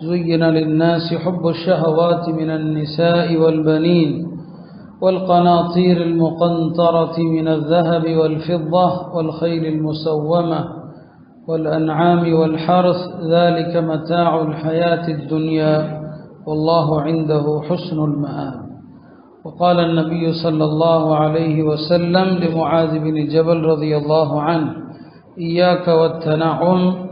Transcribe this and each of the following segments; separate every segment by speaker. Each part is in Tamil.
Speaker 1: زين للناس حب الشهوات من النساء والبنين والقناطير المقنطرة من الذهب والفضة والخيل المسومة والأنعام والحرث ذلك متاع الحياة الدنيا والله عنده حسن المآب. وقال النبي صلى الله عليه وسلم لمعاذ بن جبل رضي الله عنه إياك والتنعم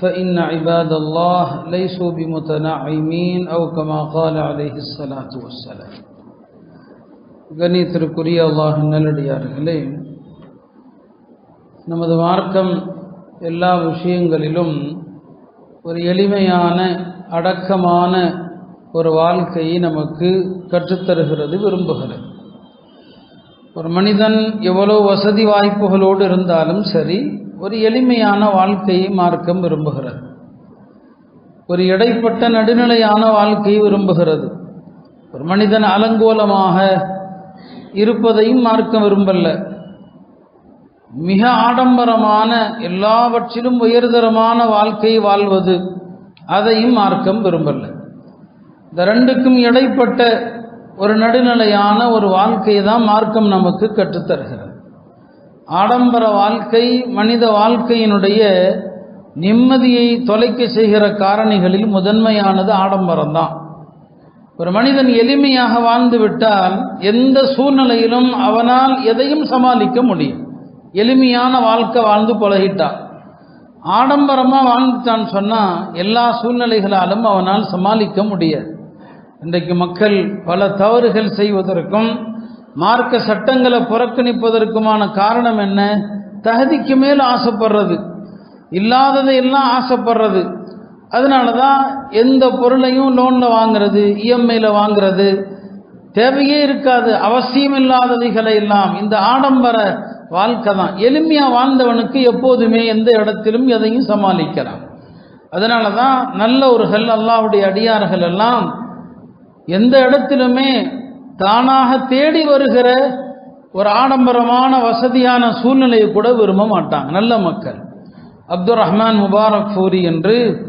Speaker 1: فإن عباد الله ليسوا بمتنعمين أو كما قال عليه الصلاة والسلام கணித்திற்குரிய அல்லாஹ் நல்லடியார்களே நமது மார்க்கம் எல்லா விஷயங்களிலும் ஒரு எளிமையான அடக்கமான ஒரு வாழ்க்கையை நமக்கு கற்றுத்தருகிறது விரும்புகிறது ஒரு மனிதன் எவ்வளோ வசதி வாய்ப்புகளோடு இருந்தாலும் சரி ஒரு எளிமையான வாழ்க்கையை மார்க்கம் விரும்புகிறது. ஒரு இடைப்பட்ட நடுநிலையான வாழ்க்கையை விரும்புகிறது. ஒரு மனிதன் அலங்கோலமாக இருப்பதையும் மார்க்கம் விரும்பல்ல மிக ஆடம்பரமான எல்லாவற்றிலும் உயர்தரமான வாழ்க்கையை வாழ்வது அதையும் மார்க்கம் விரும்பல்ல இந்த ரெண்டுக்கும் இடைப்பட்ட ஒரு நடுநிலையான ஒரு வாழ்க்கையை தான் மார்க்கம் நமக்கு கற்றுத்தருகிறது. ஆடம்பர வாழ்க்கை மனித வாழ்க்கையினுடைய நிம்மதியை தொலைக்க செய்கிற காரணிகளில் முதன்மையானது ஆடம்பரம்தான். ஒரு மனிதன் எளிமையாக வாழ்ந்து விட்டால் எந்த சூழ்நிலையிலும் அவனால் எதையும் சமாளிக்க முடியும். எளிமையான வாழ்க்கை வாழ்ந்து பழகிட்டான். ஆடம்பரமாக வாழ்ந்துட்டான்னு சொன்னால் எல்லா சூழ்நிலைகளாலும் அவனால் சமாளிக்க முடியாது. இன்றைக்கு மக்கள் பல தவறுகள் செய்வதற்கும் மார்க்க சட்டங்களை புறக்கணிப்பதற்குமான காரணம் என்ன? தகுதிக்கு மேல் ஆசைப்படுறது. இல்லாததை எல்லாம் ஆசைப்படுறது. அதனால தான் எந்த பொருளையும் லோனில் வாங்கிறது இஎம்ஐயில் வாங்கிறது தேவையே இருக்காது. அவசியம் இல்லாதவைகளை எல்லாம். இந்த ஆடம்பர வாழ்க்கை தான். எளிமையாக வாழ்ந்தவனுக்கு எப்போதுமே எந்த இடத்திலும் எதையும் சமாளிக்கிறான் அதனால தான் நல்ல ஒருகள் அல்லாவுடைய அடியார்கள் எல்லாம் எந்த இடத்திலுமே தானாக தேடி வருகிற ஒரு ஆடம்பரமான வசதியான சூழ்நிலையை கூட விரும்ப மாட்டாங்க. நல்ல மக்கள். அப்துல் ரஹ்மான் முபாரக் ஃபூரி என்று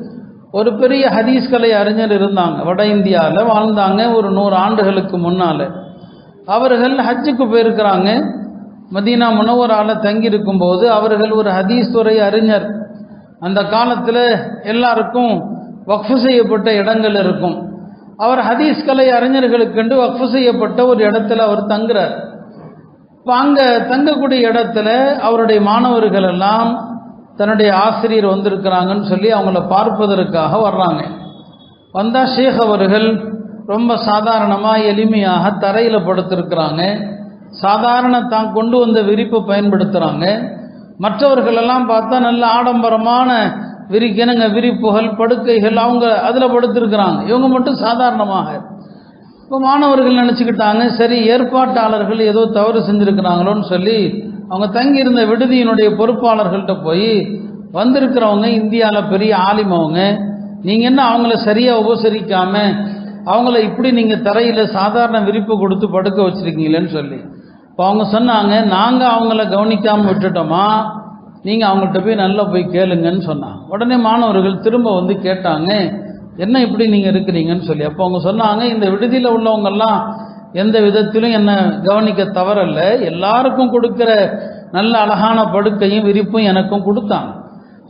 Speaker 1: ஒரு பெரிய ஹதீஸ் கலை அறிஞர் இருந்தாங்க. வட இந்தியாவில் வாழ்ந்தாங்க ஒரு நூறு ஆண்டுகளுக்கு முன்னால். அவர்கள் ஹஜ்ஜுக்கு போயிருக்கிறாங்க. மதீனா முனவரால் தங்கியிருக்கும் போது அவர்கள் ஒரு ஹதீஸ் துறை அறிஞர். அந்த காலத்தில் எல்லாருக்கும் வக்ஃபு செய்யப்பட்ட இடங்கள் இருக்கும். அவர் ஹதீஸ் கலை அறிஞர்களுக்கென்று வக்ஃபு செய்யப்பட்ட ஒரு இடத்துல அவர் தங்குறார். இப்போ அங்கே தங்கக்கூடிய இடத்துல அவருடைய மாணவர்கள் எல்லாம் தன்னுடைய ஆசிரியர் வந்திருக்கிறாங்கன்னு சொல்லி அவங்கள பார்ப்பதற்காக வர்றாங்க. வந்தால் ஷேக் அவர்கள் ரொம்ப சாதாரணமாக எளிமையாக தரையில் படுத்திருக்கிறாங்க. சாதாரண தான் கொண்டு வந்த விரிப்பை பயன்படுத்துகிறாங்க மற்றவர்களெல்லாம் பார்த்தா நல்ல ஆடம்பரமான விரிக்கணுங்க விரிப்புகள் படுக்கைகள் அவங்க அதில் படுத்திருக்கிறாங்க. இவங்க மட்டும் சாதாரணமாக. இப்போ மாணவர்கள் நினச்சிக்கிட்டாங்க சரி ஏற்பாட்டாளர்கள் ஏதோ தவறு செஞ்சுருக்கிறாங்களோன்னு சொல்லி அவங்க தங்கியிருந்த விடுதியினுடைய பொறுப்பாளர்கள்ட்ட போய் வந்திருக்கிறவங்க இந்தியாவில் பெரிய ஆலிம் அவங்க. நீங்கள் என்ன அவங்கள சரியாக உபசரிக்காமல் அவங்கள இப்படி நீங்கள் தரையில் சாதாரண விரிப்பு கொடுத்து படுக்க வச்சுருக்கீங்களேன்னு சொல்லி. இப்போ அவங்க சொன்னாங்க நாங்கள் அவங்கள கவனிக்காமல் விட்டுட்டோமா நீங்கள் அவங்கள்ட்ட போய் நல்லா போய் கேளுங்கன்னு சொன்னாங்க உடனே மாணவர்கள் திரும்ப வந்து கேட்டாங்க என்ன இப்படி நீங்கள் இருக்கிறீங்கன்னு சொல்லி. அப்போ அவங்க சொன்னாங்க இந்த விடுதியில் உள்ளவங்கெல்லாம் எந்த விதத்திலும் என்னை கவனிக்க தவறல்ல. எல்லாருக்கும் கொடுக்குற நல்ல அழகான படுக்கையும் விரிப்பும் எனக்கும் கொடுத்தாங்க.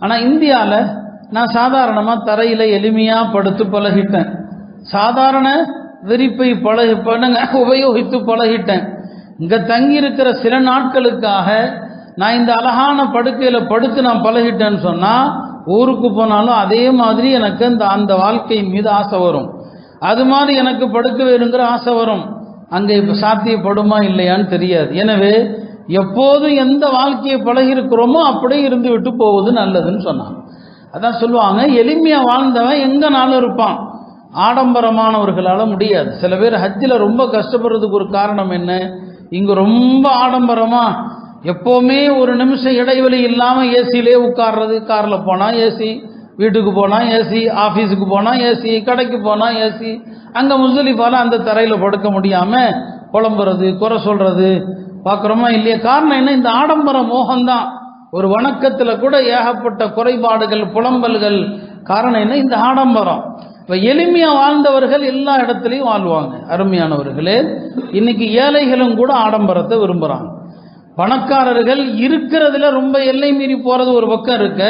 Speaker 1: ஆனால் இந்தியாவில் நான் சாதாரணமாக தரையில் எளிமையாக படுத்து பழகிட்டேன். சாதாரண விரிப்பை பழகி பண்ணுங்க உபயோகித்து பழகிட்டேன். இங்கே தங்கி இருக்கிற சில நாட்களுக்காக நான் இந்த அழகான படுக்கையில் படுத்து நான் பழகிட்டேன்னு சொன்னால் ஊருக்கு போனாலும் அதே மாதிரி எனக்கு அந்த அந்த வாழ்க்கையின் மீது ஆசை வரும். அது மாதிரி எனக்கு படுக்க வேணுங்கிற ஆசை வரும். அங்கே இப்போ சாத்தியப்படுமா இல்லையான்னு தெரியாது. எனவே எப்போதும் எந்த வாழ்க்கையை பழகிருக்கிறோமோ அப்படியே இருந்து விட்டு போவது நல்லதுன்னு சொன்னாங்க. அதான் சொல்லுவாங்க எளிமையாக வாழ்ந்தவன் எங்கேனாலும் இருப்பான். ஆடம்பரமானவர்களால் முடியாது. சில பேர் ஹஜ்ஜில் ரொம்ப கஷ்டப்படுறதுக்கு ஒரு காரணம் என்ன? இங்கே ரொம்ப ஆடம்பரமாக எப்போவுமே ஒரு நிமிஷம் இடைவெளி இல்லாமல் ஏசியிலே உட்கார்றது காரில் போனால் ஏசி வீட்டுக்கு போனால் ஏசி ஆஃபீஸுக்கு போனால் ஏசி கடைக்கு போனால் ஏசி அங்கே முஸ்லிஃபால அந்த தரையில் படுக்க முடியாமல் புலம்புறது குறை சொல்கிறது பார்க்குறோமா இல்லையா? காரணம் என்ன? இந்த ஆடம்பர மோகம்தான். ஒரு வணக்கத்தில் கூட ஏகப்பட்ட குறைபாடுகள் புலம்பல்கள். காரணம் என்ன? இந்த ஆடம்பரம். இப்போ எளிமையாக வாழ்ந்தவர்கள் எல்லா இடத்துலையும் வாழ்வாங்க. அருமையானவர்களே இன்னைக்கு ஏழைகளும் கூட ஆடம்பரத்தை விரும்புகிறாங்க பணக்காரர்கள் இருக்கிறதுல ரொம்ப எல்லை மீறி போகிறது ஒரு பக்கம் இருக்க.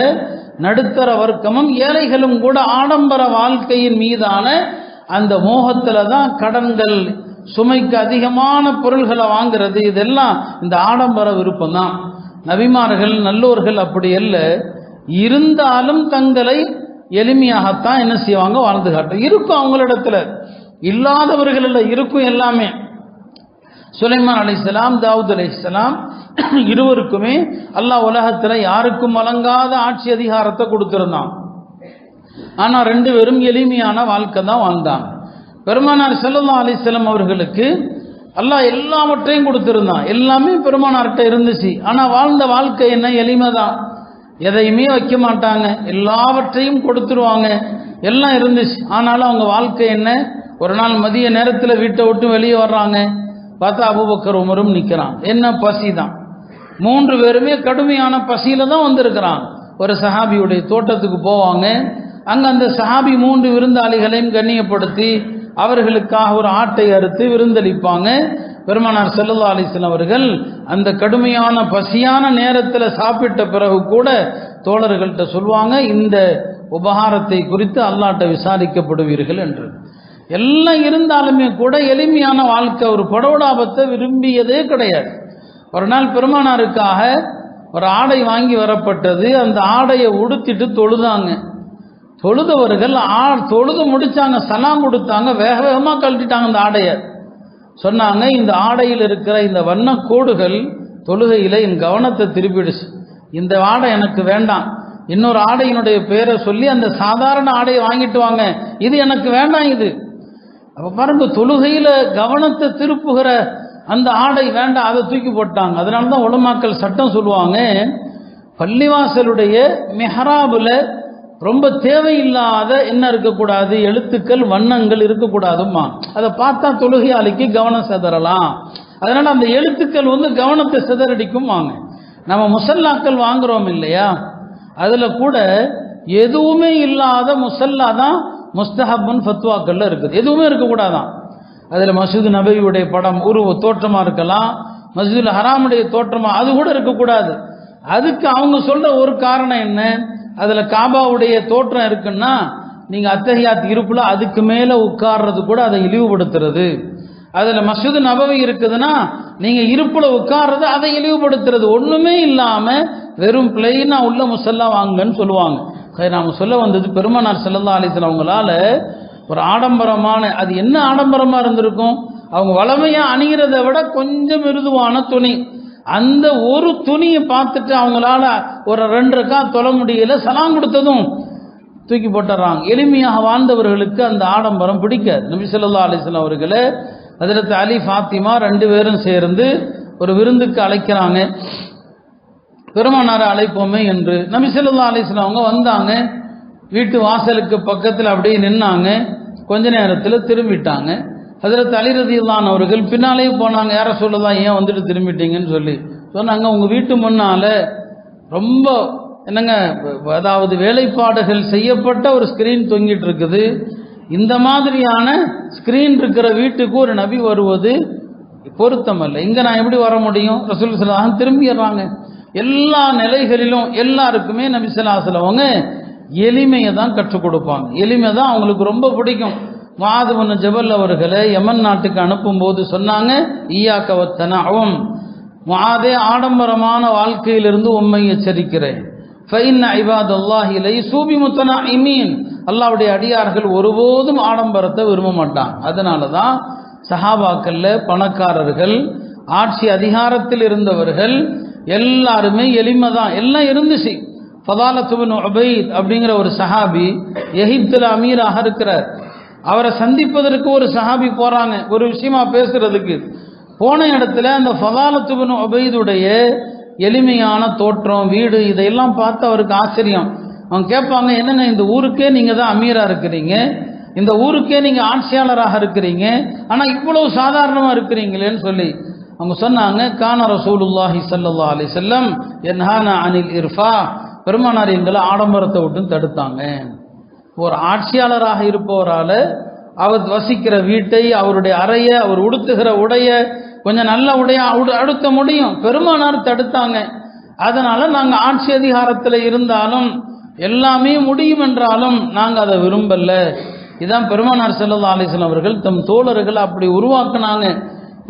Speaker 1: நடுத்தர வர்க்கமும் ஏழைகளும் கூட ஆடம்பர வாழ்க்கையின் மீதான அந்த மோகத்தில் தான் கடன்கள் சுமைக்கு அதிகமான பொருள்களை வாங்குறது இதெல்லாம் இந்த ஆடம்பர விருப்பம் தான். நபிமார்கள் நல்லோர்கள் அப்படி அல்ல. இருந்தாலும் தங்களை எளிமையாகத்தான் என்ன செய்வாங்க? வாழ்ந்து காட்டும். இருக்கும் அவங்களிடத்துல இல்லாதவர்களில் இருக்கும் எல்லாமே. சுலைமான் அலிஸ்லாம் தாவூத் அலிஸ்லாம் இருவருக்குமே அல்லாஹ் உலகத்தில் யாருக்கும் வழங்காத ஆட்சி அதிகாரத்தை கொடுத்துருந்தான். ஆனால் ரெண்டு பேரும் எளிமையான வாழ்க்கை தான் வாழ்ந்தாங்க. பெருமானார் செல்லல்லா அலிசல்லம் அவர்களுக்கு அல்லாஹ் எல்லாவற்றையும் கொடுத்துருந்தான். எல்லாமே பெருமானார்கிட்ட இருந்துச்சு. ஆனால் வாழ்ந்த வாழ்க்கை என்ன? எளிமை தான் எதையுமே வைக்க மாட்டாங்க. எல்லாவற்றையும் கொடுத்துருவாங்க. எல்லாம் இருந்துச்சு. ஆனாலும் அவங்க வாழ்க்கை என்ன? ஒரு நாள் மதிய நேரத்தில் வீட்டை விட்டு வெளியே வர்றாங்க. பார்த்தா அபுபக்கர் உமரும் நிற்கிறான் என்ன பசி தான் மூன்று பேருமே கடுமையான பசியில் தான் வந்திருக்கிறான் ஒரு சஹாபியுடைய தோட்டத்துக்கு போவாங்க. அங்கே அந்த சஹாபி மூன்று விருந்தாளிகளையும் கண்ணியப்படுத்தி அவர்களுக்காக ஒரு ஆட்டை அறுத்து விருந்தளிப்பாங்க. பெருமானார் செல்லல்லா அலிஸ்லாம் அவர்கள் அந்த கடுமையான பசியான நேரத்தில் சாப்பிட்ட பிறகு கூட தோழர்கள்ட்ட சொல்லுவாங்க இந்த உபகாரத்தை குறித்து அல்லாட்ட விசாரிக்கப்படுவீர்கள் என்று. எல்லாம் இருந்தாலுமே கூட எளிமையான வாழ்க்கை ஒரு படோடாபத்தை விரும்பியதே கிடையாது. ஒரு நாள் பெருமானாருக்காக ஒரு ஆடை வாங்கி வரப்பட்டது. அந்த ஆடையை உடுத்திட்டு தொழுதாங்க. தொழுதவர்கள் ஆ தொழுது முடித்தாங்க சலாம் கொடுத்தாங்க வேக வேகமாக கழட்டிட்டாங்க அந்த ஆடையை. சொன்னாங்க இந்த ஆடையில் இருக்கிற இந்த வண்ண கோடுகள் தொழுகையில் என் கவனத்தை திருப்பிடுச்சு. இந்த ஆடை எனக்கு வேண்டாம். இன்னொரு ஆடையினுடைய பேரை சொல்லி அந்த சாதாரண ஆடையை வாங்கிட்டு வாங்க. இது எனக்கு வேண்டாம் இது. அப்போ பாருங்க தொழுகையில் கவனத்தை திருப்புகிற அந்த ஆடை வேண்டாம் அதை தூக்கி போட்டாங்க. அதனால தான் உலமாக்கள் சட்டம் சொல்லுவாங்க பள்ளிவாசலுடைய மெஹராபில் ரொம்ப தேவையில்லாத என்ன இருக்கக்கூடாது எழுத்துக்கள் வண்ணங்கள் இருக்கக்கூடாதுமா அதை பார்த்தா தொழுகையாளிக்கு கவனம் சிதறலாம். அதனால் அந்த எழுத்துக்கள் வந்து கவனத்தை சிதறடிக்கும் வாங்க நம்ம முசல்லாக்கள் வாங்குறோம் இல்லையா? அதில் கூட எதுவுமே இல்லாத முசல்லா தான் முஸ்தஹபுன் ஃபத்வாக்கள்ல இருக்குது. எதுவுமே இருக்கக்கூடாதான். அதில் மசூது நபியுடைய படம் உருவ தோற்றமாக இருக்கலாம் மசூதுல் ஹராமுடைய தோற்றமாக அது கூட இருக்கக்கூடாது. அதுக்கு அவங்க சொல்கிற ஒரு காரணம் என்ன? அதில் காபாவுடைய தோற்றம் இருக்குன்னா நீங்கள் அத்தகையாத் இருப்பில் அதுக்கு மேலே உட்கார்றது கூட அதை இழிவுபடுத்துறது. அதில் மசூது நபவி இருக்குதுன்னா நீங்கள் இருப்பில் உட்கார்றது அதை இழிவுபடுத்துறது. ஒன்றுமே இல்லாமல் வெறும் பிளெயினாக உள்ள முசல்லா வாங்கன்னு சொல்லுவாங்க. நாம் சொல்ல வந்தது பெருமனார் செல்லல்லா அலிசன் அவங்களால ஒரு ஆடம்பரமான அது என்ன ஆடம்பரமாக இருந்திருக்கும்? அவங்க வளமையாக அணிகிறத விட கொஞ்சம் மிருதுவான துணி. அந்த ஒரு துணியை பார்த்துட்டு அவங்களால ஒரு ரெண்டு ரக்கா தொலை முடியல சலாம் கொடுத்ததும் தூக்கி போட்டுறாங்க. எளிமையாக வாழ்ந்தவர்களுக்கு அந்த ஆடம்பரம் பிடிக்காது. நபி சொல்லா அலிஸ்லாம் அவர்களே அதில் அலி ஃபாத்திமா ரெண்டு பேரும் சேர்ந்து ஒரு விருந்துக்கு அழைக்கிறாங்க. பெருமானாரை அழைப்போமே என்று நபி சொல்லா அலிஸ்லாம் அவங்க வந்தாங்க. வீட்டு வாசலுக்கு பக்கத்தில் அப்படியே நின்னாங்க. கொஞ்ச நேரத்தில் திரும்பிட்டாங்க. அதில் தலிரதியில்லான் அவர்கள் பின்னாலேயே போனாங்க. யாரை சொல்லலாம் ஏன் வந்துட்டு திரும்பிட்டீங்கன்னு சொல்லி. சொன்னாங்க உங்கள் வீட்டு முன்னால் ரொம்ப என்னங்க அதாவது வேலைப்பாடுகள் செய்யப்பட்ட ஒரு ஸ்க்ரீன் தொங்கிட்டு இருக்குது. இந்த மாதிரியான ஸ்க்ரீன் இருக்கிற வீட்டுக்கு ஒரு நபி வருவது பொருத்தமல்ல இங்கே நான் எப்படி வர முடியும்? ரசூல் சலாஹன் திரும்பிடுறாங்க. எல்லா நிலைகளிலும் எல்லாருக்குமே நபி சொல்லாசலவங்க எளிமையை தான் கற்றுக் கொடுப்பாங்க. எளிமை தான் அவங்களுக்கு ரொம்ப பிடிக்கும். மாதவன் ஜபல் அவர்களை யமன் நாட்டுக்கு அனுப்பும்போது சொன்னாங்க ஈயாக்கவத்தனாவும் மாதே ஆடம்பரமான வாழ்க்கையிலிருந்து உண்மை எச்சரிக்கிறேன். ஃபைன் சூபி முத்தனா அல்லாவுடைய அடியார்கள் ஒருபோதும் ஆடம்பரத்தை விரும்ப மாட்டான் அதனால தான் சஹாபாக்கள்ல பணக்காரர்கள் ஆட்சி அதிகாரத்தில் இருந்தவர்கள் எல்லாருமே எளிமை தான் எல்லாம் இருந்துச்சு. ஃபதாலத்துபின் உபைத் அப்படிங்கிற ஒரு சஹாபி எகிப்தில் அமீராக இருக்கிறார். அவரை சந்திப்பதற்கு ஒரு சஹாபி போகிறாங்க ஒரு விஷயமா பேசுறதுக்கு. போன இடத்துல அந்த ஃபதாலத்துபின் உபைதுடைய எளிமையான தோற்றம் வீடு இதையெல்லாம் பார்த்து அவருக்கு ஆச்சரியம். அவங்க கேட்பாங்க என்னென்ன இந்த ஊருக்கே நீங்கள் தான் அமீராக இருக்கிறீங்க. இந்த ஊருக்கே நீங்கள் ஆட்சியாளராக இருக்கிறீங்க. ஆனால் இவ்வளவு சாதாரணமாக இருக்கிறீங்களேன்னு சொல்லி. அவங்க சொன்னாங்க கான ரசூலுல்லாஹி சல்லா அலி செல்லம் என்ஹானா அனில் இர்ஃபா. பெருமானார் எங்களை ஆடம்பரத்தை விட்டு தடுத்தாங்க. ஒரு ஆட்சியாளராக இருப்பவரால் அவர் வசிக்கிற வீட்டை அவருடைய அறையை அவர் உடுத்துகிற உடைய கொஞ்சம் நல்ல உடைய அடுத்த முடியும். பெருமானார் தடுத்தாங்க. அதனால் நாங்கள் ஆட்சி அதிகாரத்தில் இருந்தாலும் எல்லாமே முடியும் என்றாலும் நாங்கள் அதை விரும்பல. இதான் பெருமானார் ஸல்லல்லாஹு அலைஹி அவர்கள் தம் தோழர்கள் அப்படி உருவாக்குனாங்க.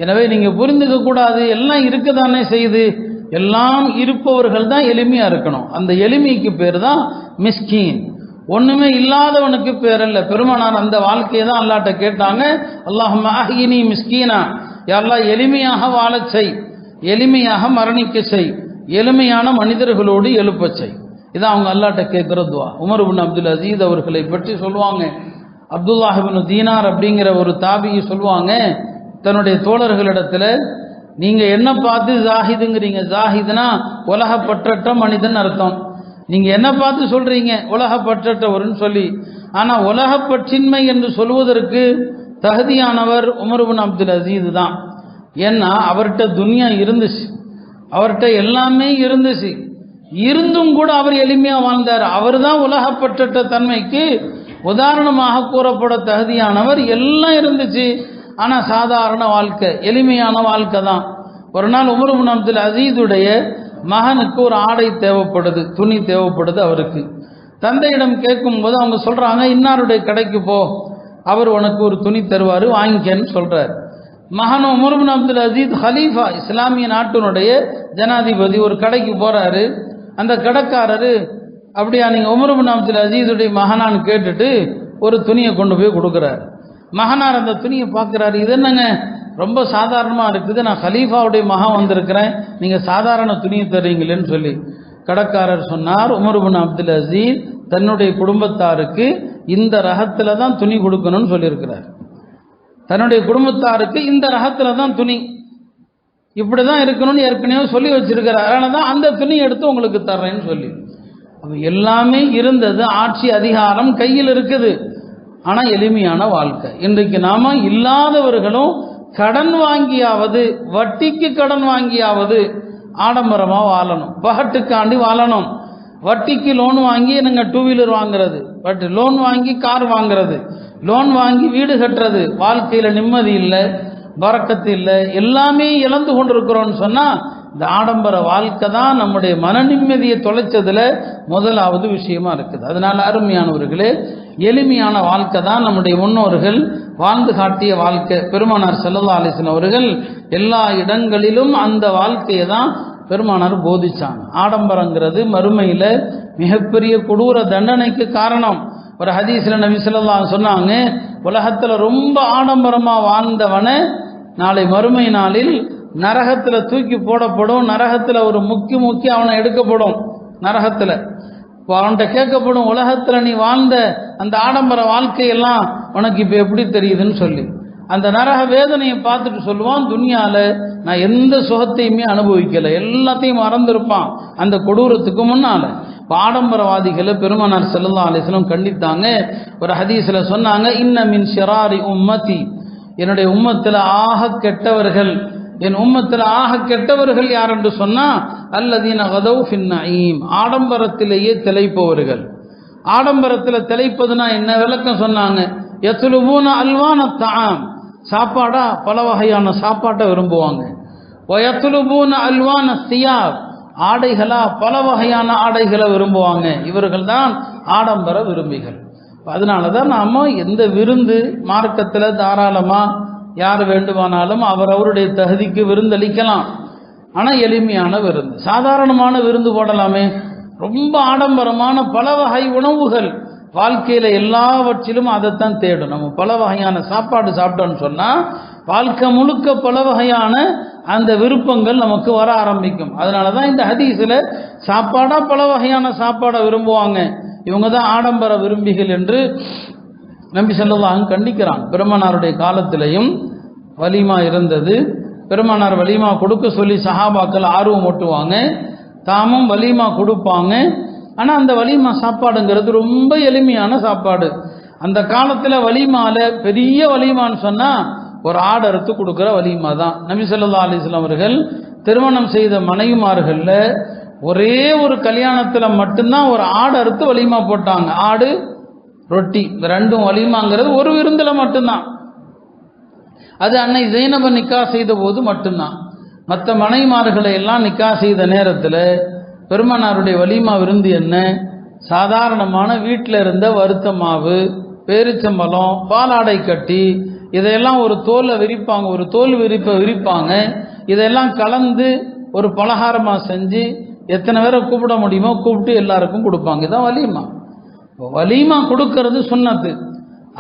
Speaker 1: எனவே நீங்கள் புரிந்துக்க கூடாது எல்லாம் இருக்கதானே செய்து. எல்லாம் இருப்பவர்கள் தான் எளிமையா இருக்கணும். அந்த எளிமைக்கு பேர் தான் மிஸ்கீன். ஒண்ணுமே இல்லாதவனுக்கு பேர் இல்லை பெருமானார் அந்த வாழ்க்கையை தான் அல்லாட்ட கேட்டாங்க. அல்லாஹும் அஹினி மிஸ்கீனா. யாரெல்லாம் எளிமையாக வாழச் செய். எளிமையாக மரணிக்க செய். எளிமையான மனிதர்களோடு எழுப்பச் செய். இதான் அவங்க அல்லாட்ட கேட்கிற துவா. உமர் பின் அப்துல் அசீத் அவர்களை பற்றி சொல்லுவாங்க. அப்துல்லாஹிபின் தீனார் அப்படிங்கிற ஒரு தாபியை சொல்லுவாங்க. தன்னுடைய தோழர்களிடத்துல நீங்க என்ன பார்த்து ஜாஹிதுங்கிறீங்க ஜாஹிதுனா உலகப்பற்றற்ற மனிதன் அர்த்தம். நீங்க என்ன பார்த்து சொல்றீங்க? உலகப்பற்றற்றவர்னு சொல்லி. ஆனா உலகப்பற்றின்மை என்று சொல்வதற்கு தகுதியானவர் உமர்பின் அப்துல் அசீது தான். ஏன்னா அவர்கிட்ட துனியா இருந்துச்சு. அவர்கிட்ட எல்லாமே இருந்துச்சு. இருந்தும் கூட அவர் எளிமையா வாழ்ந்தார். அவர் தான் உலகப்பற்ற தன்மைக்கு உதாரணமாக கூறப்பட தகுதியானவர் எல்லாம் இருந்துச்சு. ஆனால் சாதாரண வாழ்க்கை எளிமையான வாழ்க்கை தான். ஒரு நாள் உமர் பின் அப்துல் அசீதுடைய மகனுக்கு ஒரு ஆடை தேவைப்படுது துணி தேவைப்படுது அவருக்கு. தந்தையிடம் கேட்கும்போது அவங்க சொல்கிறாங்க இன்னாருடைய கடைக்கு போ அவர் உனக்கு ஒரு துணி தருவார் வாங்கிக்கன்னு சொல்கிறார் மகன் உமர் அப்துல் அசீத் ஹலீஃபா இஸ்லாமிய நாட்டினுடைய ஜனாதிபதி ஒரு கடைக்கு போகிறாரு அந்த கடைக்காரரு அப்படியா நீங்கள் உமர் அப்துல் அசீதுடைய மகனான்னு கேட்டுட்டு ஒரு துணியை கொண்டு போய் கொடுக்குறாரு. மகனார் அந்த துணியை பார்க்குறாரு. இது என்னங்க? ரொம்ப சாதாரணமாக இருக்குது. நான் ஹலீஃபாவுடைய மகன் வந்திருக்கிறேன். நீங்கள் சாதாரண துணியை தர்றீங்களேன்னு சொல்லி. கடற்காரர் சொன்னார் உமர் அப்துல் அசீஸ் தன்னுடைய குடும்பத்தாருக்கு இந்த ரகத்தில் தான் துணி கொடுக்கணும்னு சொல்லியிருக்கிறார். தன்னுடைய குடும்பத்தாருக்கு இந்த ரகத்தில் தான் துணி. இப்படி தான் இருக்கணும்னு ஏற்கனவே சொல்லி வச்சிருக்கிறார். அதனால தான் அந்த துணி எடுத்து உங்களுக்கு தர்றேன்னு சொல்லி. அப்போ எல்லாமே இருந்தது. ஆட்சி அதிகாரம் கையில் இருக்குது. ஆனால் எளிமையான வாழ்க்கை. இன்றைக்கு நாம் இல்லாதவர்களும் கடன் வாங்கியாவது வட்டிக்கு கடன் வாங்கியாவது ஆடம்பரமாக வாழணும். பகட்டுக்காண்டி வாழணும். வட்டிக்கு லோன் வாங்கி நீங்கள் டூ வீலர் வாங்குறது? பட் லோன் வாங்கி கார் வாங்குறது. லோன் வாங்கி வீடு கட்டுறது. வாழ்க்கையில் நிம்மதி இல்லை பறக்கத்து இல்லை எல்லாமே இழந்து கொண்டிருக்கிறோம்னு சொன்னால் இந்த ஆடம்பர வாழ்க்கை தான் நம்முடைய மன நிம்மதியை தொலைச்சதில் முதலாவது விஷயமா இருக்குது. அதனால் அருமையானவர்களே எளிமையான வாழ்க்கை தான் நம்முடைய முன்னோர்கள் வாழ்ந்து காட்டிய வாழ்க்கை. பெருமானார் செல்லல்லா அலிஸ்லாம் அவர்கள் எல்லா இடங்களிலும் அந்த வாழ்க்கையை தான் பெருமானார் போதிச்சாங்க. ஆடம்பரங்கிறது மறுமையில் மிகப்பெரிய கொடூர தண்டனைக்கு காரணம். ஒரு ஹதீஸில் நபி ஸல்லல்லாஹு சொன்னாங்க உலகத்தில் ரொம்ப ஆடம்பரமாக வாழ்ந்தவனை நாளை மறுமை நாளில் நரகத்தில் தூக்கி போடப்படும் நரகத்தில் ஒரு முக்கி முக்கி அவனை எடுக்கப்படும். நரகத்தில் அவன்கிட்ட கேட்கப்படும் உலகத்தில் நீ வாழ்ந்த அந்த ஆடம்பர வாழ்க்கையெல்லாம் உனக்கு இப்போ எப்படி தெரியுதுன்னு சொல்லி. அந்த நரக வேதனையை பார்த்துட்டு சொல்லுவான் துனியாவில் நான் எந்த சுகத்தையுமே அனுபவிக்கலை. எல்லாத்தையும் மறந்துருப்பான் அந்த கொடூரத்துக்கு முன்னால். இப்போ ஆடம்பரவாதிகளை பெருமானார் செல்லல்லா அலிஸ்லம் கண்டித்தாங்க. ஒரு ஹதீஸில் சொன்னாங்க இன்ன மின் உம்மதி. என்னுடைய உம்மத்தில் ஆக கெட்டவர்கள் என் உம்மத்தில் ஆக கெட்டவர்கள் யார் என்று சொன்னால் அல்லதீன கதவு ஃபின்னீம் ஆடம்பரத்திலேயே திளைப்பவர்கள். ஆடம்பரத்தில் திளைப்பதுனா என்ன விளக்கம் சொன்னாங்க எத்துலுபூன அல்வான தாம் சாப்பாடா பல வகையான சாப்பாட்டை விரும்புவாங்க. ஒயத்துலுபூன அல்வான சியாப். ஆடைகளா பல வகையான ஆடைகளை விரும்புவாங்க. இவர்கள் தான் ஆடம்பர விரும்பிகள். அதனால தான் நாம் எந்த விருந்து மார்க்கத்தில் தாராளமாக யார் வேண்டுமானாலும் அவர் அவருடைய தகுதிக்கு விருந்தளிக்கலாம் ஆனால் எளிமையான விருந்து. சாதாரணமான விருந்து போடலாமே. ரொம்ப ஆடம்பரமான பல வகை உணவுகள். வாழ்க்கையில் எல்லாவற்றிலும் அதைத்தான் தேடும் நம்ம பல வகையான சாப்பாடு சாப்பிட்டோம்னு சொன்னால் வாழ்க்கை முழுக்க பல வகையான அந்த விருப்பங்கள் நமக்கு வர ஆரம்பிக்கும். அதனால தான் இந்த ஹதீஸில் சாப்பாடாக பல வகையான சாப்பாடை விரும்புவாங்க. இவங்க தான் ஆடம்பர விரும்பிகள் என்று நம்பி செல்லதாக கண்டிக்கிறான். பெருமனாருடைய காலத்திலையும் வலிமா இருந்தது. பெருமானார் வலிமா கொடுக்க சொல்லி சஹாபாக்கள் ஆர்வம் ஓட்டுவாங்க. தாமும் வலிமா கொடுப்பாங்க. ஆனால் அந்த வலிமா சாப்பாடுங்கிறது ரொம்ப எளிமையான சாப்பாடு. அந்த காலத்தில் வலிமால பெரிய வலிமான்னு சொன்னால் ஒரு ஆடு அறுத்து கொடுக்குற வலிமா தான். நபி சொல்லா அலிஸ்லாம் அவர்கள் திருமணம் செய்த மனைவிமார்களில் ஒரே ஒரு கல்யாணத்தில் மட்டும்தான் ஒரு ஆடு அறுத்து வலிமா போட்டாங்க. ஆடு ரொட்டி. இந்த ரெண்டும் வலிமாங்கிறது ஒரு விருந்தில் மட்டும்தான். அது அன்னை ஜெயினப நிக்கா செய்த போது மட்டும்தான். மற்ற மனைமார்களை எல்லாம் நிக்கா செய்த நேரத்தில் பெருமானாருடைய வலிமா விருந்து என்ன? சாதாரணமான வீட்டில் இருந்த வருத்த மாவு பேரிச்சம்பழம் பாலாடை கட்டி இதையெல்லாம் ஒரு தோலை விரிப்பாங்க ஒரு தோல் விரிப்பை விரிப்பாங்க. இதெல்லாம் கலந்து ஒரு பலகாரமாக செஞ்சு எத்தனை பேரை கூப்பிட முடியுமோ கூப்பிட்டு எல்லாருக்கும் கொடுப்பாங்க. இதான் வலியுமா. வலிமா கொடுக்கறது சுண்ணத்து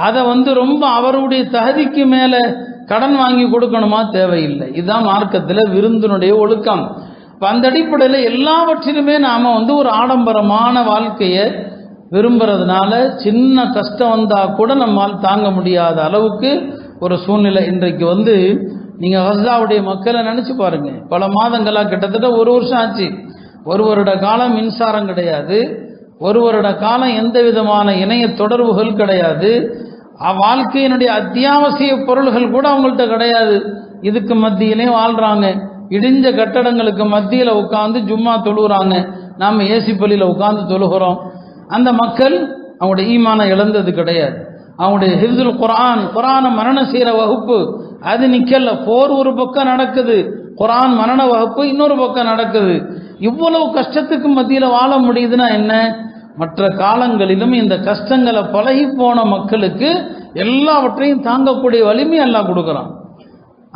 Speaker 1: அதை வந்து ரொம்ப அவருடைய தகுதிக்கு மேலே கடன் வாங்கி கொடுக்கணுமா தேவையில்லை. இதுதான் மார்க்கத்தில் விருந்தினுடைய ஒழுக்கம். இப்போ அந்த அடிப்படையில் எல்லாவற்றிலுமே நாம் வந்து ஒரு ஆடம்பரமான வாழ்க்கையை விரும்புறதுனால சின்ன கஷ்டம் வந்தால் கூட நம்மால் தாங்க முடியாத அளவுக்கு ஒரு சூழ்நிலை இன்றைக்கு வந்து நீங்கள் ஹஸ்தாவுடைய மக்களை நினச்சி பாருங்கள் பல மாதங்களாக கிட்டத்தட்ட ஒரு வருஷம் ஆச்சு. ஒரு வருட காலம் மின்சாரம் கிடையாது. ஒரு வருட காலம் எந்த விதமான இணைய தொடர்புகள் கிடையாது. வாழ்க்கையினுடைய அத்தியாவசிய பொருள்கள் கூட அவங்கள்ட்ட கிடையாது. இதுக்கு மத்தியிலே வாழ்கிறாங்க இடிஞ்ச கட்டடங்களுக்கு மத்தியில் உட்காந்து ஜும்மா தொழுகிறாங்க. நாம் ஏசி பள்ளியில் உட்காந்து தொழுகிறோம். அந்த மக்கள் அவங்களுடைய ஈமான இழந்தது கிடையாது. அவங்களுடைய ஹிதுல் குரான் குரானை மரணம் செய்கிற வகுப்பு அது நிற்கல போர் ஒரு பக்கம் நடக்குது. குரான் மரண வகுப்பு இன்னொரு பக்கம் நடக்குது. இவ்வளவு கஷ்டத்துக்கு மத்தியில் வாழ முடியுதுன்னா என்ன? மற்ற காலங்களிலும் இந்த கஷ்டங்களை பழகி போன மக்களுக்கு எல்லாவற்றையும் தாங்கக்கூடிய வலிமை எல்லாம் கொடுக்குறான்.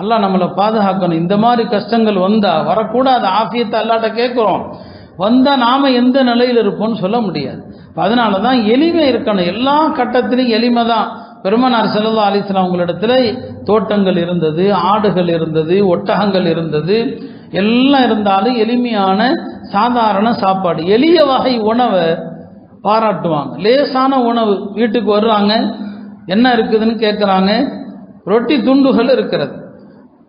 Speaker 1: அல்லா நம்மளை பாதுகாக்கணும். இந்த மாதிரி கஷ்டங்கள் வந்தால் வரக்கூடாது ஆஃபியத்தை அல்லாட்ட கேட்குறோம். வந்தால் நாம் எந்த நிலையில் இருப்போம்னு சொல்ல முடியாது. அதனால தான் எளிமை இருக்கணும். எல்லா கட்டத்திலையும் எளிமை தான். பெருமனார் செல்லல்லா அலிஸ்லாம் உங்களிடத்தில் தோட்டங்கள் இருந்தது ஆடுகள் இருந்தது ஒட்டகங்கள் இருந்தது. எல்லாம் இருந்தாலும் எளிமையான சாதாரண சாப்பாடு. எளிய வகை உணவை பாராட்டுவாங்க. லேசான உணவு வீட்டுக்கு வர்றாங்க என்ன இருக்குதுன்னு கேட்குறாங்க ரொட்டி துண்டுகள் இருக்கிறது.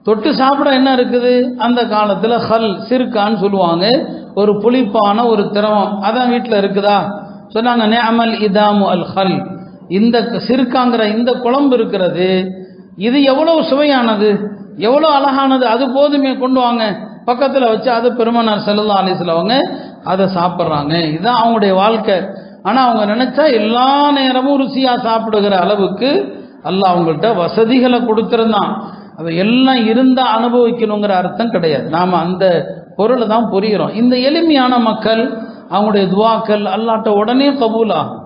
Speaker 1: தொட்டு சாப்பிட என்ன இருக்குது? அந்த காலத்தில் ஹல் சிறுக்கான்னு சொல்லுவாங்க. ஒரு புளிப்பான ஒரு திரவம். அதான் வீட்டில் இருக்குதா? சொன்னாங்க நேமல் இதாமு அல் ஹல். இந்த சிறுக்காங்கிற இந்த குழம்பு இருக்கிறது இது எவ்வளவு சுவையானது? எவ்வளோ அழகானது? அது போதுமே கொண்டு வாங்க. பக்கத்தில் வச்சு அது பெருமனார் செல்லல்லா அலிஸ்லவங்க அதை சாப்பிட்றாங்க. இதுதான் அவங்களுடைய வாழ்க்கை. ஆனால் அவங்க நினச்சா எல்லா நேரமும் ருசியாக சாப்பிடுகிற அளவுக்கு அல்லாஹ் அவங்கள்ட்ட வசதிகளை கொடுத்துருந்தான். அது எல்லாம் இருந்தால் அனுபவிக்கணுங்கிற அர்த்தம் கிடையாது. நாம் அந்த பொருளை தான் புரிகிறோம் இந்த எளிமையான மக்கள் அவங்களுடைய துவாக்கள் அல்லாட்ட உடனே கபூல் ஆகும்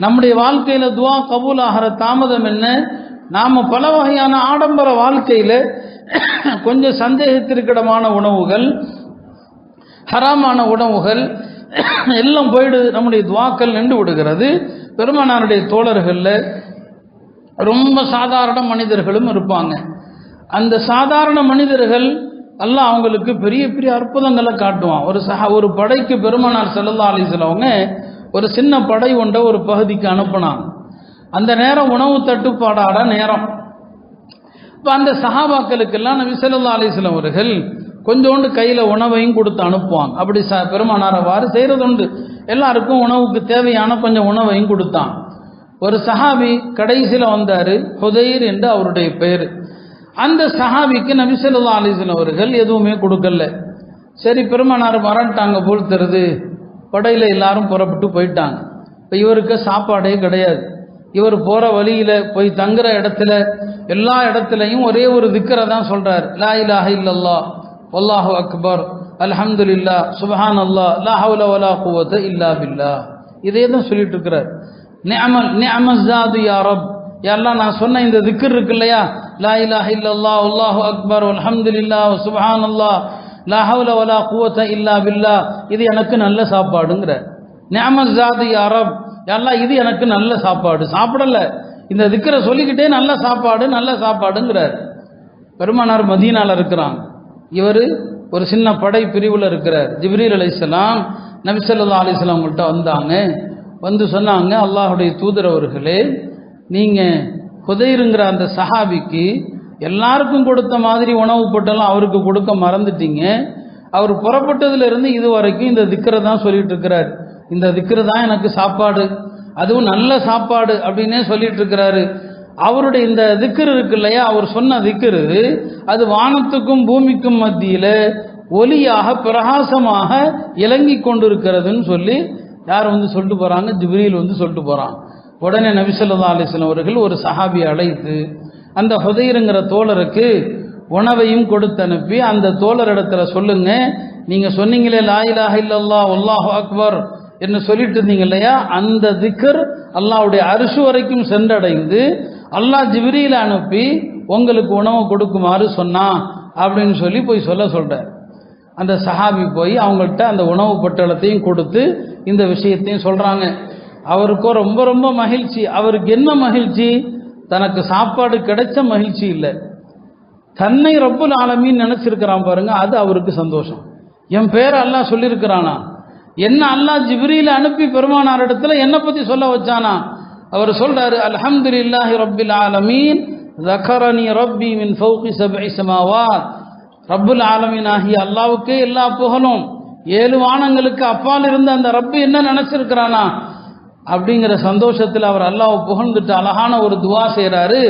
Speaker 1: நம்முடைய வாழ்க்கையில் துவா கபூல் ஆகிற தாமதம் என்ன? நாம் பல வகையான ஆடம்பர வாழ்க்கையில் கொஞ்சம் சந்தேகத்திற்கிடமான உணவுகள் ஹராமான உணவுகள் எல்லாம் போயிடு நம்முடைய துவாக்கள் நின்று விடுகிறது. பெருமானாருடைய தோழர்களில் ரொம்ப சாதாரண மனிதர்களும் இருப்பாங்க. அந்த சாதாரண மனிதர்கள் எல்லாம் அவங்களுக்கு பெரிய பெரிய அற்புதங்களை காட்டுவான். ஒரு சஹ ஒரு படைக்கு பெருமானார் செல்லல்லா அலிசலவங்க ஒரு சின்ன படை ஒன்றை ஒரு பகுதிக்கு அனுப்பினாங்க. அந்த நேரம் உணவு தட்டுப்பாடாட நேரம். இப்போ அந்த சஹாபாக்களுக்கெல்லாம் நபி செல்லல்லா அலிஸ்லாம் அவர்கள் கொஞ்சோண்டு கையில் உணவையும் கொடுத்து அனுப்புவாங்க. அப்படி ச பெருமானார் அவ்வாறு செய்கிறதுண்டு எல்லாருக்கும் உணவுக்கு தேவையான கொஞ்சம் உணவையும் கொடுத்தான். ஒரு சஹாபி கடைசியில் வந்தார் ஹுதைர் என்று அவருடைய பெயர். அந்த சஹாபிக்கு நபிசல்லா அலிஸ்லாம் அவர்கள் எதுவுமே கொடுக்கல. சரி பெருமானார் மறந்துட்டாங்க போல் தருது படையில் எல்லாரும் புறப்பட்டு போயிட்டாங்க. இப்போ இவருக்கு சாப்பாடே கிடையாது. இவர் போகிற வழியில் போய் தங்குற இடத்துல எல்லா இடத்துலையும் ஒரே ஒரு திக்கரை தான் சொல்கிறார் லா இலாஹ இல்லல்லா வல்லாஹு அக்பர் அல்ஹம்துலில்லா சுபஹான் அல்லா லாஹவுல வலா குவத்த இல்லா பில்லா இதே தான் சொல்லிட்டு இருக்கிறார் நியமல் நிஅமஸாது யாரப் யாரெல்லாம் எல்லாம் நான் சொன்ன இந்த திக்கர் இருக்கு இல்லையா? லா இலாஹ இல்லல்லா அல்லாஹு அக்பர் அல்ஹம்துலில்லாஹ் சுபஹான் அல்லா ஹவ்ல வலா குவத்த இல்லா பில்லா இது எனக்கு நல்ல சாப்பாடுங்கிற. நிஅமஸாது யாரப் யாரெல்லாம் எல்லாம் இது எனக்கு நல்ல சாப்பாடு. சாப்பிடல. இந்த திக்கரை சொல்லிக்கிட்டே நல்ல சாப்பாடு நல்ல சாப்பாடுங்கிறார். பெருமானார் மதீனால இருக்கிறாங்க. இவர் ஒரு சின்ன படை பிரிவில் இருக்கிறார். ஜிப்ரீல் அலிஸ்லாம் நபிசல்லா அலிஸ்லாம் அவங்கள்ட்ட வந்தாங்க. வந்து சொன்னாங்க அல்லாஹுடைய தூதர் அவர்களே நீங்கள் ஹுதைருங்கிற அந்த சஹாபிக்கு எல்லாருக்கும் கொடுத்த மாதிரி உணவு பொட்டெல்லாம் அவருக்கு கொடுக்க மறந்துட்டீங்க. அவர் புறப்பட்டதுலேருந்து இது வரைக்கும் இந்த திக்கரை தான் சொல்லிட்டு இருக்கிறார். இந்த திக்கரை தான் எனக்கு சாப்பாடு. அதுவும் நல்ல சாப்பாடு அப்படின்னே சொல்லிட்டு இருக்கிறாரு. அவருடைய இந்த திக்கர் இருக்கு இல்லையா? அவர் சொன்ன திக்கரு அது வானத்துக்கும் பூமிக்கும் மத்தியில் ஒலியாக பிரகாசமாக இலங்கி கொண்டிருக்கிறதுன்னு சொல்லி யார் வந்து சொல்லிட்டு போகிறாங்க ஜிப்ரியில் வந்து சொல்லிட்டு போகிறான் உடனே நபிசல்லா அலிஸ்லாம் அவர்கள் ஒரு சஹாபி அழைத்து அந்த ஹுதைருங்கிற தோழருக்கு உணவையும் கொடுத்து அனுப்பி அந்த தோழரிடத்துல சொல்லுங்க நீங்கள் சொன்னீங்களே லாயிலாக இல்லல்லா அல்லாஹு அக்பர் என்று சொல்லிட்டு இருந்தீங்க இல்லையா? அந்த திக்கர் அல்லாவுடைய அரிசு வரைக்கும் சென்றடைந்து அல்லாஹ் ஜிப்ரியில் அனுப்பி உங்களுக்கு உணவு கொடுக்குமாறு சொன்னான் அப்படின்னு சொல்லி போய் சொல்ல சொல்கிறார் அந்த சஹாபி போய் அவங்கள்ட்ட அந்த உணவு பட்டளத்தையும் கொடுத்து இந்த விஷயத்தையும் சொல்கிறாங்க அவருக்கோ ரொம்ப ரொம்ப மகிழ்ச்சி. அவருக்கு என்ன மகிழ்ச்சி? தனக்கு சாப்பாடு கிடைச்ச மகிழ்ச்சி இல்லை. தன்னை ரொம்ப ஆலமீன் நினச்சிருக்கிறான் பாருங்க அது அவருக்கு சந்தோஷம். என் பேர் அல்லாஹ் சொல்லியிருக்கிறானா? என்ன அல்லாஹ் ஜிப்ரியில் அனுப்பி பெருமானார் இடத்துல என்னை பற்றி சொல்ல வச்சானா? அவர் சொல்கிறாரு அல்ஹம்து இல்லாஹி ரபில் ஆலமீன் ரக்கரணி ரப்பி மின் ஃபவுகி சபை சமாவாத். ரப்புல் ஆலமீன் ஆகிய அல்லாவுக்கே எல்லா புகழும். ஏழு வானங்களுக்கு அப்பால் இருந்த அந்த ரப்பு என்ன நினச்சிருக்கிறானா? அப்படிங்கிற சந்தோஷத்தில் அவர் அல்லாவை புகழ்ந்துட்டு அழகான ஒரு துவா செய்கிறாரு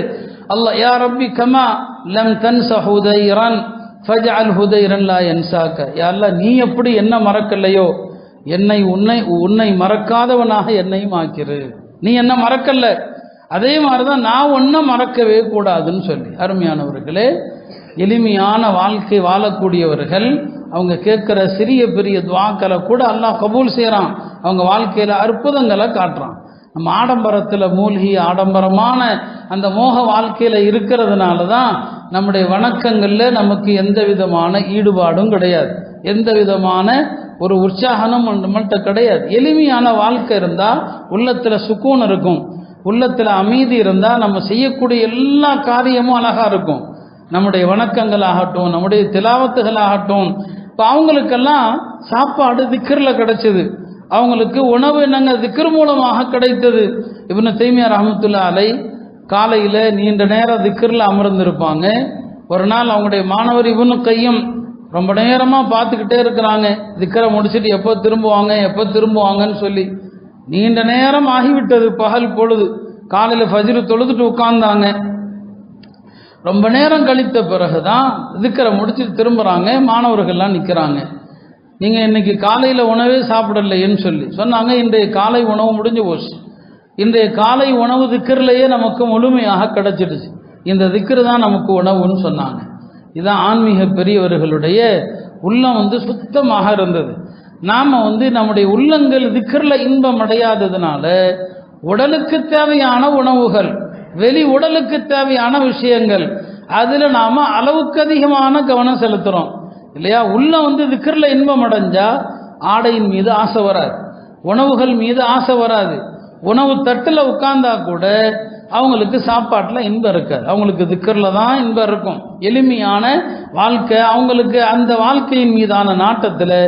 Speaker 1: அல்லா யா ரப்பி கமா லம் தன் சஹுதைரன் ஃபஜ் அல் ஹுதைரன்லா என்சாக்க யா அல்லா நீ எப்படி என்ன மறக்கலையோ என்னை உன்னை உன்னை மறக்காதவனாக என்னையும் ஆக்கிறது நீ என்ன மறக்கல அதே மாதிரி தான் நான் ஒன்றும் மறக்கவே கூடாதுன்னு சொல்லி. அருமையானவர்களே எளிமையான வாழ்க்கை வாழக்கூடியவர்கள் அவங்க கேட்குற சிறிய பெரிய துவாக்களை கூட எல்லாம் கபூல் செய்கிறான் அவங்க வாழ்க்கையில் அற்புதங்களை காட்டுறான். நம்ம ஆடம்பரத்தில் மூழ்கி ஆடம்பரமான அந்த மோக வாழ்க்கையில் இருக்கிறதுனால தான் நம்முடைய வணக்கங்களில் நமக்கு எந்த விதமான ஈடுபாடும் கிடையாது. எந்த விதமான ஒரு உற்சாகனம் நம்மள்கிட்ட கிடையாது. எளிமையான வாழ்க்கை இருந்தால் உள்ளத்தில் சுக்கூன் இருக்கும். உள்ளத்தில் அமைதி இருந்தால் நம்ம செய்யக்கூடிய எல்லா காரியமும் அழகாக இருக்கும். நம்முடைய வணக்கங்கள் ஆகட்டும் நம்முடைய திலாவத்துகள் ஆகட்டும் இப்போ அவங்களுக்கெல்லாம் சாப்பாடு திக்கரில் கிடைச்சது. அவங்களுக்கு உணவு என்னங்க திக்கர் மூலமாக கிடைத்தது? இவனு தைமியா ரஹமத்துல்லா அலை காலையில் நீண்ட நேரம் திக்கரில் அமர்ந்திருப்பாங்க. ஒரு நாள் அவங்களுடைய மாணவர் இவனு கையும் ரொம்ப நேரமாக பார்த்துக்கிட்டே இருக்கிறாங்க. திக்கரை முடிச்சுட்டு எப்போ திரும்புவாங்க எப்போ திரும்புவாங்கன்னு சொல்லி. நீண்ட நேரம் ஆகிவிட்டது பகல் பொழுது. காலையில் ஃபஜ்ரு தொழுதுட்டு உட்கார்ந்தாங்க. ரொம்ப நேரம் கழித்த பிறகுதான் திக்கரை முடிச்சுட்டு திரும்புகிறாங்க மாணவர்கள்லாம் நிற்கிறாங்க நீங்கள் இன்னைக்கு காலையில் உணவே சாப்பிடலையேன்னு சொல்லி. சொன்னாங்க இன்றைய காலை உணவு முடிஞ்சு போச்சு. இன்றைய காலை உணவு திக்கர்லேயே நமக்கு முழுமையாக கிடச்சிடுச்சு. இந்த திக்கர் தான் நமக்கு உணவுன்னு சொன்னாங்க. இதுதான் ஆன்மீக பெரியவர்களுடைய உள்ளம் வந்து சுத்தமாக இருந்தது. நாம் வந்து நம்முடைய உள்ளங்கள் திக்கரில் இன்பம் அடையாததுனால உடலுக்கு தேவையான உணவுகள் வெளி உடலுக்கு தேவையான விஷயங்கள் அதில் நாம் அளவுக்கு அதிகமான கவனம் செலுத்துகிறோம் இல்லையா? உள்ள வந்து திக்கரில் இன்பம் அடைஞ்சால் ஆடையின் மீது ஆசை வராது. உணவுகள் மீது ஆசை வராது. உணவு தட்டில் உட்கார்ந்தா கூட அவங்களுக்கு சாப்பாட்டில் இன்பம் இருக்காது. அவங்களுக்கு திக்கரில் தான் இன்பம் இருக்கும். எளிமையான வாழ்க்கை அவங்களுக்கு அந்த வாழ்க்கையின் மீதான நாட்டத்தில்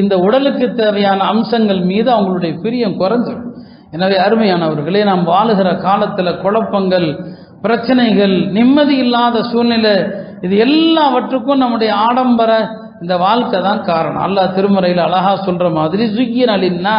Speaker 1: இந்த உடலுக்கு தேவையான அம்சங்கள் மீது அவங்களுடைய பிரியம் குறைஞ்சிடும். எனவே அருமையானவர்களே நாம் வாழுகிற காலத்தில் குழப்பங்கள் பிரச்சனைகள் நிம்மதி இல்லாத சூழ்நிலை இது எல்லாவற்றுக்கும் நம்முடைய ஆடம்பர இந்த வாழ்க்கை தான் காரணம். அல்லாஹ் திருமறையில் அழகா சொல்ற மாதிரி சுக்கியன் அலின்னா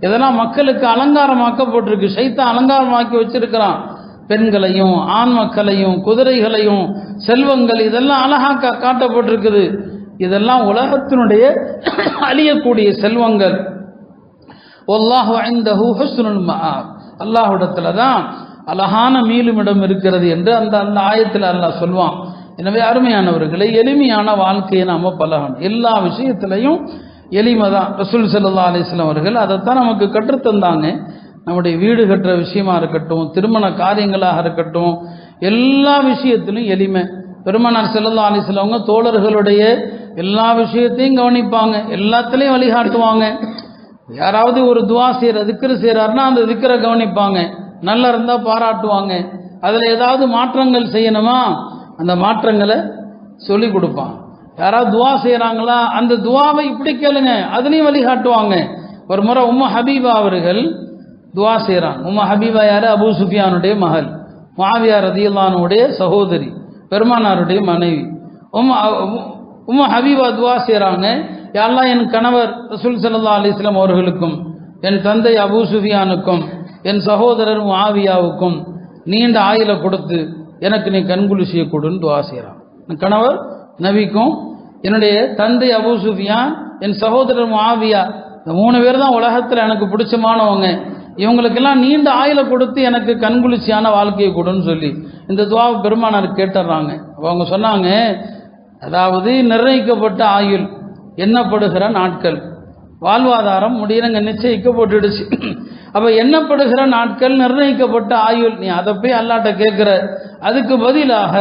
Speaker 1: இதெல்லாம் மக்களுக்கு அலங்காரமாக்கப்பட்டிருக்கு. சைத்தா அலங்காரமாக்கி வச்சிருக்கிறான். பெண்களையும் ஆண் மக்களையும் குதிரைகளையும் செல்வங்கள் இதெல்லாம் அழகா கா- காட்டப்பட்டிருக்குது. இதெல்லாம் உலகத்தினுடைய அழியக்கூடிய செல்வங்கள். ஒல்லாஹு ஐந்தஹு ஹுஸ்னுல் தான் அழகான மீளுமிடம் இருக்கிறது என்று அந்த அந்த ஆயத்தில் அல்லாஹ் சொல்வான். எனவே அருமையானவர்களை எளிமையான வாழ்க்கையை நாம பழகணும். எல்லா விஷயத்திலையும் எளிமை தான் ரசூல் சல்லா அலிஸ்லாம் அவர்கள் அதைத்தான் நமக்கு கற்றுத்தந்தாங்க. நம்முடைய வீடு கட்டுற விஷயமா இருக்கட்டும் திருமண காரியங்களாக இருக்கட்டும் எல்லா விஷயத்திலும் எளிமை. பெருமனார் செல்லல்லா அலிஸ்லவங்க தோழர்களுடைய எல்லா விஷயத்தையும் கவனிப்பாங்க. எல்லாத்துலேயும் வழிகாட்டுவாங்க. யாராவது ஒரு துவா செய்கிற திக்ரு செய்கிறாருன்னா அந்த திக்கரை கவனிப்பாங்க. நல்லா இருந்தால் பாராட்டுவாங்க. அதில் ஏதாவது மாற்றங்கள் செய்யணுமா? அந்த மாற்றங்களை சொல்லி கொடுப்பான் யாராவது துவா செய்கிறாங்களா அந்த துவாவை இப்படி கேளுங்க அதுலேயும் வழிகாட்டுவாங்க. ஒரு முறை உம்ம ஹபீபா அவர்கள் துவா செய்கிறாங்க உம்ம ஹபீபா யார்? அபு சுஃபியானுடைய மகள். மாவியா ரதியுல்லானுடைய சகோதரி பெருமானாருடைய மனைவி. உம்ம உம்ம ஹபீபா துவா செய்கிறாங்க யாரெல்லாம் என் கணவர் ரசூல் சல்லா அலிஸ்லாம் அவர்களுக்கும் என் தந்தை அபு சுஃபியானுக்கும் என் சகோதரர் மாவியாவுக்கும் நீண்ட ஆயில கொடுத்து எனக்கு நீ கண்குளிசியை கொடுன்னு துவா செய்கிறான் கணவர் நபிக்கும். என்னுடைய தந்தை அபு சுஃபியான் என் சகோதரர் மாவியா இந்த மூணு பேர் தான் உலகத்தில் எனக்கு பிடிச்சமானவங்க. இவங்களுக்கெல்லாம் நீண்ட ஆயில கொடுத்து எனக்கு கண்குளிர்ச்சியான வாழ்க்கையை கொடுன்னு சொல்லி இந்த துவாவை பெருமானார் கேட்டுறாங்க. அவங்க சொன்னாங்க அதாவது நிர்ணயிக்கப்பட்ட ஆயுள் எண்ணப்படுகிற நாட்கள். வாழ்வாதாரம் முடியறங்க நிச்சயிக்கப்பட்டுடுச்சு. அப்போ எண்ணப்படுகிற நாட்கள் நிர்ணயிக்கப்பட்ட ஆயுள் நீ அதை போய் அல்லாட்ட கேட்குற அதுக்கு பதிலாக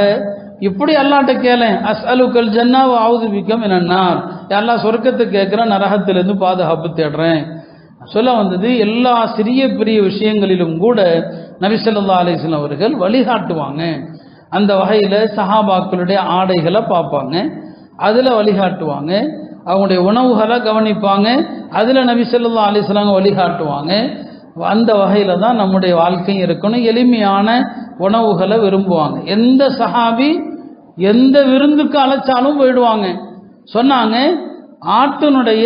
Speaker 1: இப்படி அல்லாட்ட கேளேன். அஸ் அலுக்கல் ஜன்னாவை ஆவுது பிக்கம் என்னார் எல்லாம் சொர்க்கத்தை கேட்குறேன் நரகத்திலேருந்து பாதுகாப்பு தேடுறேன். சொல்ல வந்தது எல்லா சிறிய பெரிய விஷயங்களிலும் கூட நபிசல்லா அலிஸ்லாம் அவர்கள் வழிகாட்டுவாங்க. அந்த வகையில் சஹாபாக்களுடைய ஆடைகளை பார்ப்பாங்க. அதில் வழிகாட்டுவாங்க. அவங்களுடைய உணவுகளை கவனிப்பாங்க. அதில் நபிசல்லா அலிஸ்லாங்க வழிகாட்டுவாங்க. அந்த வகையில் தான் நம்முடைய வாழ்க்கையும் இருக்கணும். எளிமையான உணவுகளை விரும்புவாங்க. எந்த சஹாபி எந்த விருந்துக்கு அழைச்சாலும் போயிடுவாங்க. சொன்னாங்க ஆட்டினுடைய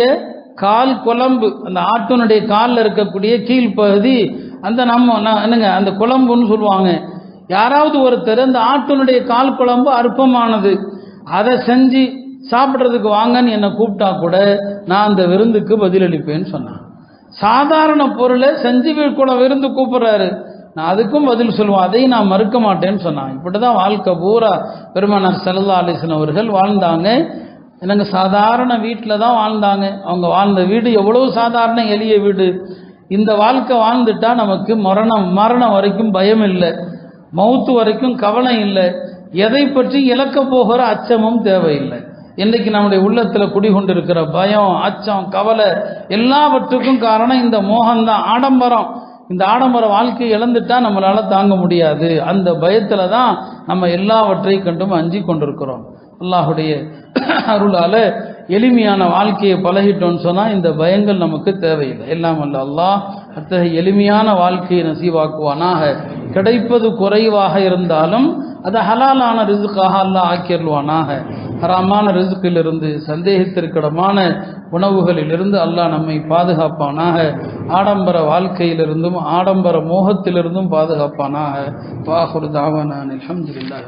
Speaker 1: கால் குழம்பு அந்த ஆட்டினுடைய காலில் இருக்கக்கூடிய கீழ்ப்பகுதி அந்த நம்ம என்னங்க அந்த குழம்புன்னு சொல்லுவாங்க. யாராவது ஒருத்தர் அந்த ஆட்டினுடைய கால் குழம்பு அற்பமானது அதை செஞ்சு சாப்பிட்றதுக்கு வாங்கன்னு என்னை கூப்பிட்டா கூட நான் அந்த விருந்துக்கு பதிலளிப்பேன்னு சொன்னான் சாதாரண பொருளை செஞ்சு கூட விருந்து கூப்பிடுறாரு. நான் அதுக்கும் பதில் சொல்லுவேன் அதையும் நான் மறுக்க மாட்டேன்னு சொன்னான். இப்படிதான் வாழ்க்கை பூரா பெருமானார் செல்லா அலிசன் அவர்கள் வாழ்ந்தாங்க. எனக்கு சாதாரண வீட்டில் தான் வாழ்ந்தாங்க. அவங்க வாழ்ந்த வீடு எவ்வளவு சாதாரண எளிய வீடு. இந்த வாழ்க்கை வாழ்ந்துட்டா நமக்கு மரணம் மரணம் வரைக்கும் பயம் இல்லை. மவுத்து வரைக்கும் கவலை இல்லை. எதை பற்றி இழக்க போகிற அச்சமும் தேவையில்லை. இன்றைக்கு நம்முடைய உள்ளத்தில் குடிகொண்டிருக்கிற பயம் அச்சம் கவலை எல்லாவற்றுக்கும் காரணம் இந்த மோகம்தான் ஆடம்பரம். இந்த ஆடம்பர வாழ்க்கையை இழந்துட்டா நம்மளால் தாங்க முடியாது. அந்த பயத்தில் தான் நம்ம எல்லாவற்றையும் கண்டும் அஞ்சி கொண்டிருக்கிறோம். அல்லாஹுடைய அருளால் எளிமையான வாழ்க்கையை பழகிட்டோம்னு சொன்னால் இந்த பயங்கள் நமக்கு தேவையில்லை. எல்லாம் அல்ல அல்லாஹ் அத்தகைய எளிமையான வாழ்க்கையை நசீவாக்குவானாக. கிடைப்பது குறைவாக இருந்தாலும் அதை ஹலாலான ரிசுக்காக அல்லாஹ் ஆக்கிடுவானாக ஹராமான ரிசுக்கிலிருந்து சந்தேகத்திற்கிடமான உணவுகளிலிருந்து அல்லாஹ் நம்மை பாதுகாப்பானாக. ஆடம்பர வாழ்க்கையிலிருந்தும் ஆடம்பர மோகத்திலிருந்தும் பாதுகாப்பானாக. பாகுர் தாவனான் அலமதுல்லா